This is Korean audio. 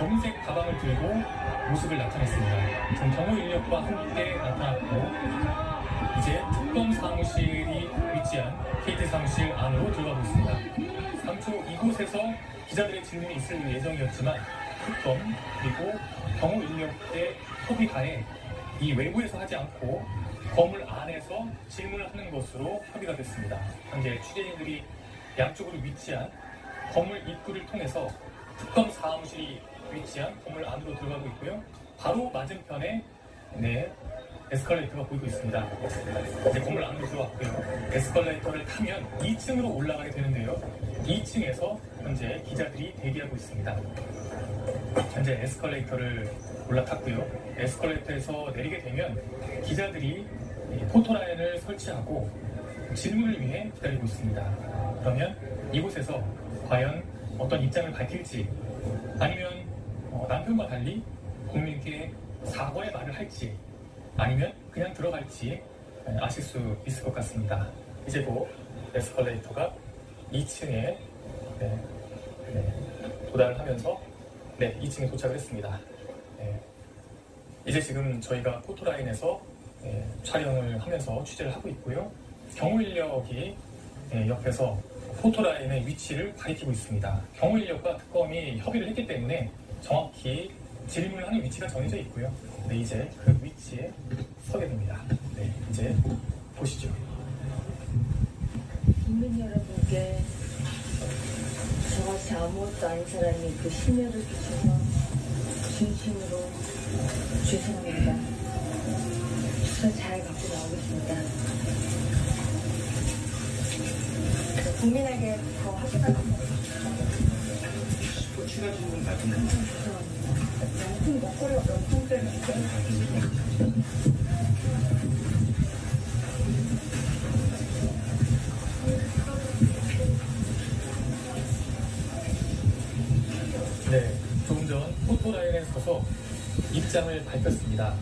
검은색 가방을 들고 모습을 나타냈습니다. 전 경호 인력과 함께 나타났고 이제 특검 사무실이 위치한 KT 사무실 안으로 들어가고 있습니다. 당초 이곳에서 기자들의 질문이 있을 예정이었지만 특검 그리고 경호 인력의 협의하에 이 외부에서 하지 않고 건물 안에서 질문을 하는 것으로 협의가 됐습니다. 현재 취재진들이 양쪽으로 위치한 건물 입구를 통해서 특검 사무실이 위치한 건물 안으로 들어가고 있고요. 바로 맞은편에 네 에스컬레이터가 보이고 있습니다. 이제 건물 안으로 들어왔고요. 에스컬레이터를 타면 2층으로 올라가게 되는데요. 2층에서 현재 기자들이 대기하고 있습니다. 현재 에스컬레이터를 올라탔고요. 에스컬레이터에서 내리게 되면 기자들이 이 포토라인을 설치하고 질문을 위해 기다리고 있습니다. 그러면 이곳에서 과연 어떤 입장을 밝힐지 아니면 어, 남편과 달리 국민께 사과의 말을 할지 아니면 그냥 들어갈지 에, 아실 수 있을 것 같습니다. 이제 곧 에스컬레이터가 2층에 도달을 하면서 네, 2층에 도착을 했습니다. 네. 이제 지금 저희가 포토라인에서 예, 촬영을 하면서 취재를 하고 있고요. 경호 인력이 예, 옆에서 포토라인의 위치를 가리키고 있습니다. 경호 인력과 특검이 협의를 했기 때문에 정확히 질문을 하는 위치가 정해져 있고요. 네, 이제 그 위치에 서게 됩니다. 네, 이제 보시죠. 국민 여러분께 저같이 아무것도 아닌 사람이 그 심려를 끼쳐서 진심으로 죄송합니다. 수사 잘 갖고 나오겠습니다. 그래서 국민에게 더 죄송합니다. 네, 조금 전 포토라인에 서서 입장을 밝혔습니다.